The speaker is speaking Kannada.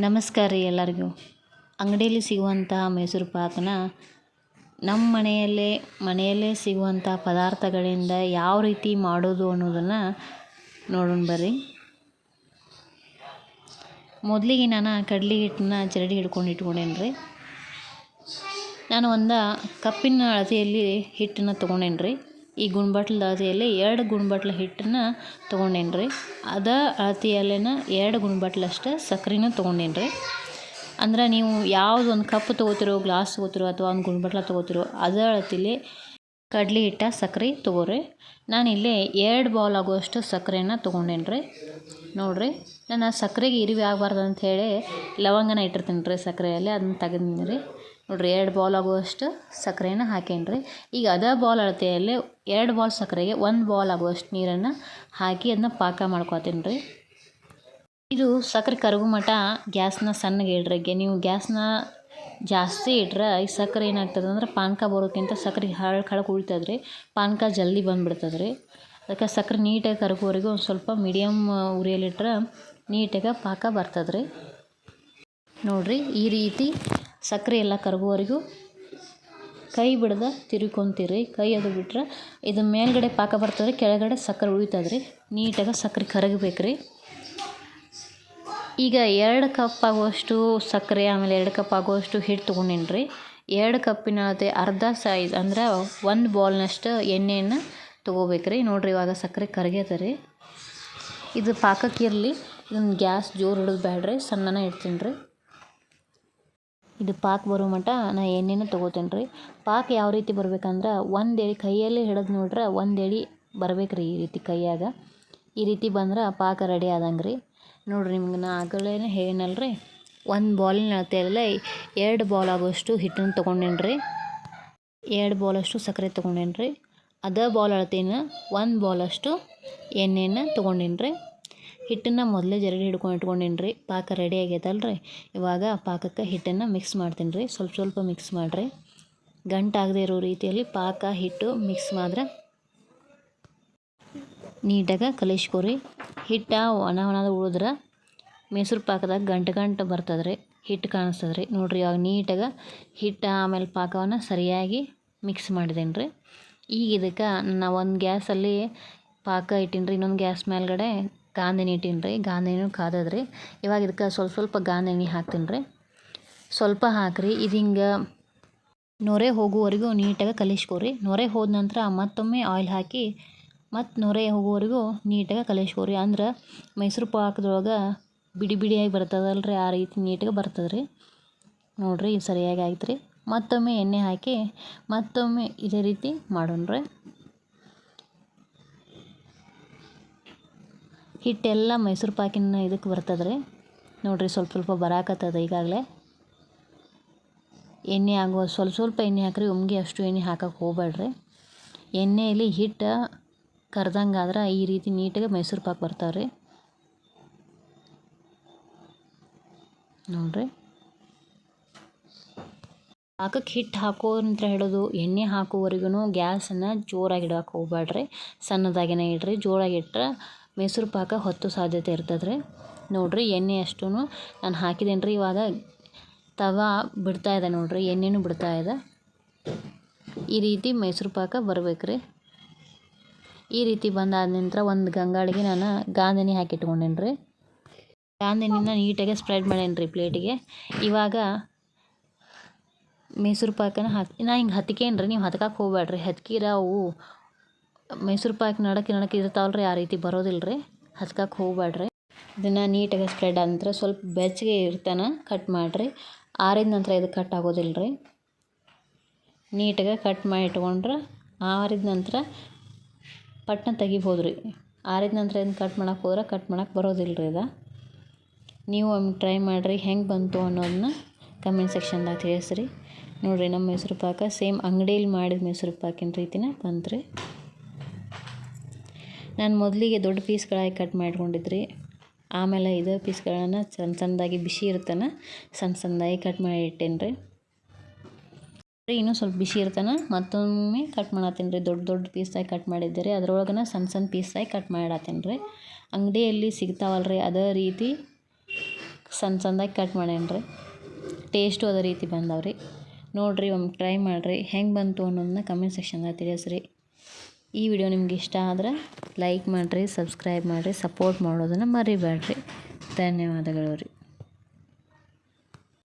ನಮಸ್ಕಾರ ರೀ ಎಲ್ಲರಿಗೂ. ಅಂಗಡಿಯಲ್ಲಿ ಸಿಗುವಂತಹ ಮೈಸೂರು ಪಾಕನ ನಮ್ಮ ಮನೆಯಲ್ಲೇ ಮನೆಯಲ್ಲೇ ಸಿಗುವಂಥ ಪದಾರ್ಥಗಳಿಂದ ಯಾವ ರೀತಿ ಮಾಡೋದು ಅನ್ನೋದನ್ನು ನೋಡೋಣ ಬರ್ರಿ. ಮೊದಲಿಗೆ ನಾನು ಕಡ್ಲೆ ಹಿಟ್ಟನ್ನ ಚರಡಿ ಹಿಡ್ಕೊಂಡು ಇಟ್ಕೊಂಡೇನಿ ರೀ. ನಾನು ಒಂದು ಕಪ್ಪಿನ ಅಳತೆಯಲ್ಲಿ ಹಿಟ್ಟನ್ನು ತೊಗೊಂಡೇನಿ ರೀ. ಈ ಗುಣ್ಬಟ್ಲದ ಅಳತೆಯಲ್ಲಿ ಎರಡು ಗುಣ್ಬಟ್ಲ ಹಿಟ್ಟನ್ನು ತೊಗೊಂಡೇನಿ ರೀ? ಅದೇ ಅಳತೆಯಲ್ಲೇನ ಎರಡು ಗುಣ್ಬಟ್ಲಷ್ಟು ಸಕ್ರೆನೂ ತೊಗೊಂಡೇನಿ ರೀ? ಅಂದ್ರೆ ನೀವು ಯಾವ್ದು ಒಂದು ಕಪ್ ತೊಗೋತಿರೋ, ಗ್ಲಾಸ್ ತೊಗೋತಿರೋ ಅಥವಾ ಒಂದು ಗುಣ್ಬಟ್ಲ ತೊಗೋತಿರೋ, ಅದ ಅಳತಿಲಿ ಕಡ್ಲೆ ಹಿಟ್ಟ ಸಕ್ರೆ ತೊಗೋರಿ. ನಾನಿಲ್ಲಿ ಎರಡು ಬೌಲ್ ಆಗುವಷ್ಟು ಸಕ್ಕರೆನ ತೊಗೊಂಡೇನಿ ರೀ? ನೋಡಿರಿ, ನಾನು ಸಕ್ಕರೆಗೆ ಇರಿವಿ ಆಗಬಾರ್ದು ಅಂಥೇಳಿ ಲವಂಗನ ಇಟ್ಟಿರ್ತೀನಿ ರೀ ಸಕ್ಕರೆಯಲ್ಲಿ ಅದನ್ನ ತೆಗೆದಿನಿ ರೀ. ನೋಡಿರಿ ಎರಡು ಬಾಲ್ ಆಗುವಷ್ಟು ಸಕ್ಕರೆನ ಹಾಕೇನಿ ರೀ ಈಗ ಅದೇ ಬಾಲ್ ಅಳತೆಯಲ್ಲಿ ಎರಡು ಬಾಲ್ ಸಕ್ಕರೆಗೆ ಒಂದು ಬಾಲ್ ಆಗುವಷ್ಟು ನೀರನ್ನು ಹಾಕಿ ಅದನ್ನ ಪಾಕ ಮಾಡ್ಕೊತೀನಿ ರೀ ಇದು ಸಕ್ಕರೆ ಕರಗು ಮಟ ಗ್ಯಾಸ್ನ ಸಣ್ಣಗೆ ಇಡ್ರಿಗೆ ನೀವು ಗ್ಯಾಸ್ನ ಜಾಸ್ತಿ ಇಟ್ರೆ ಈ ಸಕ್ಕರೆ ಏನಾಗ್ತದೆ ಅಂದ್ರೆ ಪಾನಕ ಬರೋಕ್ಕಿಂತ ಸಕ್ಕರೆ ಹಳ್ ಕಳಕ್ಕೆ ಉಳಿತದೆ ರೀ ಪಾನಕ ಜಲ್ದಿ ಬಂದುಬಿಡ್ತದೆ ರೀ ಅದಕ್ಕೆ ಸಕ್ಕರೆ ನೀಟಾಗಿ ಕರಗುವವರೆಗೂ ಒಂದು ಸ್ವಲ್ಪ ಮೀಡಿಯಮ್ ಉರಿಯಲ್ಲಿಟ್ರೆ ನೀಟಾಗಿ ಪಾಕ ಬರ್ತದೆ ರೀ ನೋಡಿರಿ ಈ ರೀತಿ ಸಕ್ಕರೆ ಎಲ್ಲ ಕರಗುವವರೆಗೂ ಕೈ ಬಿಡದೆ ತಿರುವ್ಕೊಂತೀರಿ ಕೈ ಅದು ಬಿಟ್ರೆ ಇದು ಮೇಲ್ಗಡೆ ಪಾಕ ಬರ್ತದೆ, ಕೆಳಗಡೆ ಸಕ್ಕರೆ ಉಳಿತದೆ ರೀ ನೀಟಾಗಿ ಸಕ್ಕರೆ ಕರಗಬೇಕು ರೀ ಈಗ ಎರಡು ಕಪ್ ಆಗುವಷ್ಟು ಸಕ್ಕರೆ, ಆಮೇಲೆ ಎರಡು ಕಪ್ ಆಗುವಷ್ಟು ಹಿಟ್ಟು ತೊಗೊಂಡೇನಿ ರೀ ಎರಡು ಕಪ್ಪಿನ ಅದೇ ಅರ್ಧ ಸೈಜ್ ಅಂದ್ರೆ ಒಂದು ಬಾಲ್ನಷ್ಟು ಎಣ್ಣೆಯನ್ನು ತೊಗೋಬೇಕು ರೀ ನೋಡಿರಿ ಇವಾಗ ಸಕ್ಕರೆ ಕರಗೈತೆ ರೀ ಇದು ಪಾಕಕ್ಕಿರಲಿ ಇದನ್ನು ಗ್ಯಾಸ್ ಜೋರು ಹಿಡಿದು ಬೇಡ್ರಿ ಸಣ್ಣನೇ ಇಡ್ತೀನಿ ರೀ ಇದು ಪಾಕ ಬರೋ ಮಟ್ಟ ನಾ ಎಣ್ಣೆನ ತೊಗೋತೇನೆ ರೀ. ಪಾಕ್ ಯಾವ ರೀತಿ ಬರ್ಬೇಕಂದ್ರೆ ಒಂದು ಎಳೆ ಕೈಯಲ್ಲಿ ಹಿಡಿದು ನೋಡ್ರೆ ಒಂದು ಎಳೆ ಬರ್ಬೇಕು ರೀ ಈ ರೀತಿ ಕೈಯಾಗ. ಈ ರೀತಿ ಬಂದ್ರೆ ಪಾಕ ರೆಡಿ ಆದಂಗೆ ರೀ. ನೋಡಿರಿ ನಿಮ್ಗೆ ನಾ ಆಗಲೇ ಹೇಳಿನಲ್ಲ ರೀ. ಒಂದು ಬಾಲಿನ ಅಳತೆಯಲ್ಲೇ ಎರಡು ಬಾಲ್ ಆಗುವಷ್ಟು ಹಿಟ್ಟನ್ನು ತೊಗೊಂಡೇನಿ ರೀ. ಎರಡು ಬಾಲಷ್ಟು ಸಕ್ಕರೆ ತೊಗೊಂಡೇನಿ ರೀ. ಅದೇ ಬಾಲ್ ಅಳತೆನ ಒಂದು ಬಾಲಷ್ಟು ಎಣ್ಣೆಯನ್ನು ತೊಗೊಂಡೇನಿ ರೀ. ಹಿಟ್ಟನ್ನು ಮೊದಲೇ ಜರಡಿ ಹಿಡ್ಕೊಂಡು ಇಟ್ಕೊಂಡೇನಿ ರೀ ಪಾಕ ರೆಡಿ ಆಗೈತಲ್ಲ ರೀ ಇವಾಗ ಪಾಕಕ್ಕೆ ಹಿಟ್ಟನ್ನು ಮಿಕ್ಸ್ ಮಾಡ್ತೀನಿ ರೀ ಸ್ವಲ್ಪ ಸ್ವಲ್ಪ ಮಿಕ್ಸ್ ಮಾಡಿರಿ. ಗಂಟಾಗದೇ ಇರೋ ರೀತಿಯಲ್ಲಿ ಪಾಕ, ಹಿಟ್ಟು ಮಿಕ್ಸ್ ಮಾಡಿದ್ರೆ ನೀಟಾಗಿ ಕಲಿಸ್ಕೊರಿ. ಹಿಟ್ಟು ಒಣ ಒಣದ ಉಳಿದ್ರೆ ಮೈಸೂರು ಪಾಕದಾಗ ಗಂಟು ಗಂಟು ಬರ್ತದೆ ರೀ ಹಿಟ್ಟು ಕಾಣಿಸ್ತದೆ ರೀ ನೋಡಿರಿ, ಇವಾಗ ನೀಟಾಗಿ ಹಿಟ್ಟು ಆಮೇಲೆ ಪಾಕವನ್ನು ಸರಿಯಾಗಿ ಮಿಕ್ಸ್ ಮಾಡಿದ್ದೀನಿ ರೀ ಈಗ ಇದಕ್ಕೆ ನಾ ಒಂದು ಗ್ಯಾಸಲ್ಲಿ ಪಾಕ ಇಟ್ಟಿನಿ ರೀ ಇನ್ನೊಂದು ಗ್ಯಾಸ್ ಮೇಲ್ಗಡೆ ಗಾಂಧಿನಿ ಇಟ್ಟೀನಿ ಕಾದದ ರೀ. ಇವಾಗ ಇದಕ್ಕೆ ಸ್ವಲ್ಪ ಸ್ವಲ್ಪ ಗಾಂಧಿನಿ ಹಾಕ್ತೀನಿ ರೀ. ಸ್ವಲ್ಪ ಹಾಕಿರಿ, ಇದು ಹಿಂಗೆ ನೊರೆ ಹೋಗುವವರೆಗೂ ನೀಟಾಗಿ ಕಲಿಸ್ಕೊರಿ. ನೊರೆ ಹೋದ ನಂತರ ಮತ್ತೊಮ್ಮೆ ಆಯಿಲ್ ಹಾಕಿ, ಮತ್ತು ನೊರೆ ಹೋಗುವವರೆಗೂ ನೀಟಾಗಿ ಕಲಿಸ್ಕೊರಿ. ಅಂದ್ರೆ ಮೈಸೂರು ಪಾಕದೊಳಗೆ ಬಿಡಿ ಬಿಡಿಯಾಗಿ ಬರ್ತದಲ್ಲ ರೀ ಆ ರೀತಿ ನೀಟಾಗಿ ಬರ್ತದೆ ರೀ. ನೋಡಿರಿ ಸರಿಯಾಗಿ ಆಯ್ತು ರೀ. ಮತ್ತೊಮ್ಮೆ ಎಣ್ಣೆ ಹಾಕಿ, ಮತ್ತೊಮ್ಮೆ ಇದೇ ರೀತಿ ಮಾಡೋಣ ರೀ ಹಿಟ್ಟೆಲ್ಲ ಮೈಸೂರು ಪಾಕಿನ ಇದಕ್ಕೆ ಬರ್ತದ್ರಿ. ನೋಡಿರಿ ಸ್ವಲ್ಪ ಸ್ವಲ್ಪ ಬರಾಕತ್ತದ ಈಗಾಗಲೇ. ಎಣ್ಣೆ ಆಗುವ ಸ್ವಲ್ಪ ಸ್ವಲ್ಪ ಎಣ್ಣೆ ಹಾಕ್ರಿ ಉಮ್ಗೆ ಅಷ್ಟು ಎಣ್ಣೆ ಹಾಕಕ್ಕೆ ಹೋಗ್ಬೇಡ್ರಿ. ಎಣ್ಣೆಯಲ್ಲಿ ಹಿಟ್ಟು ಕರ್ದಂಗೆ ಆದ್ರೆ ಈ ರೀತಿ ನೀಟಾಗಿ ಮೈಸೂರು ಪಾಕ್ ಬರ್ತಾವೆ ರೀ ನೋಡಿರಿ. ಪಾಕಕ್ಕೆ ಹಿಟ್ಟು ಹಾಕೋ ಅಂತ ಹೇಳೋದು, ಎಣ್ಣೆ ಹಾಕೋವರೆಗೂ ಗ್ಯಾಸನ್ನು ಜೋರಾಗಿ ಇಡೋಕೆ ಹೋಗ್ಬೇಡ್ರಿ. ಸಣ್ಣದಾಗಿನೇ ಇಡ್ರಿ, ಜೋರಾಗಿ ಇಟ್ಟರೆ ಮೈಸೂರು ಪಾಕ ಹೊತ್ತು ಸಾಧ್ಯತೆ ಇರ್ತದೆ ರೀ ನೋಡಿರಿ ಎಣ್ಣೆ ಅಷ್ಟೂ ನಾನು ಹಾಕಿದ್ದೇನೆ ರೀ ಇವಾಗ ತವಾ ಬಿಡ್ತಾ ಇದೆ ನೋಡಿರಿ, ಎಣ್ಣೆನೂ ಬಿಡ್ತಾ ಇದೆ. ಈ ರೀತಿ ಮೈಸೂರು ಪಾಕ ಬರ್ಬೇಕು ರೀ ಈ ರೀತಿ ಬಂದಾದ ನಂತರ ಒಂದು ಗಂಗಾಳಿಗೆ ನಾನು ಗಾಂಧಿನಿ ಹಾಕಿಟ್ಕೊಂಡೇನಿ ರೀ ಗಾಂಧಿನಿನ ನೀಟಾಗಿ ಸ್ಪ್ರೆಡ್ ಮಾಡೇನಿ ರೀ ಪ್ಲೇಟಿಗೆ. ಇವಾಗ ಮೈಸೂರು ಪಾಕನ ಹಾಕಿ, ನಾ ಹಿಂಗೆ ಹತ್ಕೇನಿ ರೀ ನೀವು ಹತ್ಕಕ್ಕೆ ಹೋಗ್ಬೇಡ್ರಿ ಹತ್ಕಿರ ಅವು ಮೈಸೂರು ಪಾಕ್ ನಡಕ್ಕೆ ನಡಕ್ಕೆ ಇರ್ತಾವಲ್ಲ ರೀ ಆ ರೀತಿ ಬರೋದಿಲ್ಲ ರೀ ಹತ್ಕಕ್ಕೆ ಹೋಗ್ಬೇಡ್ರಿ ಇದನ್ನು ನೀಟಾಗಿ ಸ್ಪ್ರೆಡ್ ಆದ ನಂತರ ಸ್ವಲ್ಪ ಬೆಚ್ಚಗೆ ಇರ್ತಾನೆ ಕಟ್ ಮಾಡಿರಿ. ಆರಿದ ನಂತರ ಇದು ಕಟ್ ಆಗೋದಿಲ್ಲ ರೀ ನೀಟಾಗಿ ಕಟ್ ಮಾಡಿ ಇಟ್ಕೊಂಡ್ರೆ ಆರಿದ ನಂತರ ಪಟ್ನ ತೆಗಿಬೋದು ರೀ ಆರಿದ ನಂತರ ಇದನ್ನು ಕಟ್ ಮಾಡೋಕೆ ಹೋದ್ರೆ ಕಟ್ ಮಾಡೋಕೆ ಬರೋದಿಲ್ಲ ರೀ ಇದು. ನೀವು ಒಮ್ಮೆ ಟ್ರೈ ಮಾಡಿರಿ, ಹೆಂಗೆ ಬಂತು ಅನ್ನೋದನ್ನ ಕಮೆಂಟ್ ಸೆಕ್ಷನ್ದಾಗ ತಿಳಿಸ್ರಿ. ನೋಡಿರಿ, ನಮ್ಮ ಮೈಸೂರು ಪಾಕ ಸೇಮ್ ಅಂಗಡಿಯಲ್ಲಿ ಮಾಡಿದ ಮೈಸೂರು ಪಾಕಿನ ರೀತಿನೇ ಬಂತು ರೀ ನಾನು ಮೊದಲಿಗೆ ದೊಡ್ಡ ಪೀಸ್ಗಳಾಗಿ ಕಟ್ ಮಾಡ್ಕೊಂಡಿದ್ರಿ. ಆಮೇಲೆ ಇದು ಪೀಸ್ಗಳನ್ನು ಸಣ್ಣ ಸಣ್ಣದಾಗಿ ಬಿಸಿ ಇರ್ತಾನೆ ಸಣ್ಣ ಸಣ್ಣದಾಗಿ ಕಟ್ ಮಾಡಿ ಇಟ್ಟೇನ್ರಿ. ಇನ್ನೂ ಸ್ವಲ್ಪ ಬಿಸಿ ಇರ್ತಾನೆ ಮತ್ತೊಮ್ಮೆ ಕಟ್ ಮಾಡತ್ತೀನಿ ರೀ ದೊಡ್ಡ ದೊಡ್ಡ ಪೀಸಾಗಿ ಕಟ್ ಮಾಡಿದ್ದೆ ರೀ ಅದ್ರೊಳಗನ ಸಣ್ಣ ಸಣ್ಣ ಪೀಸಾಗಿ ಕಟ್ ಮಾಡತ್ತೀನಿ ರೀ ಅಂಗಡಿಯಲ್ಲಿ ಸಿಗ್ತಾವಲ್ಲ ಅದೇ ರೀತಿ ಸಣ್ಣ ಸಣ್ಣದಾಗಿ ಕಟ್ ಮಾಡೇನಿ ರೀ ಟೇಸ್ಟು ಅದೇ ರೀತಿ ಬಂದವ್ರಿ. ನೋಡಿರಿ ಒಮ್ಮೆ ಟ್ರೈ ಮಾಡಿರಿ. ಹೆಂಗೆ ಬಂತು ಅನ್ನೋದನ್ನ ಕಮೆಂಟ್ ಸೆಕ್ಷನ್ದಾಗ ತಿಳಿಸ್ರಿ. ಈ ವಿಡಿಯೋ ನಿಮ್ಗೆ ಇಷ್ಟ ಆದ್ರೆ ಲೈಕ್ ಮಾಡಿರಿ ಸಬ್ಸ್ಕ್ರೈಬ್ ಮಾಡಿರಿ ಸಪೋರ್ಟ್ ಮಾಡೋದನ್ನು ಮರಿಬೇಡ್ರಿ. ಧನ್ಯವಾದಗಳು ರೀ.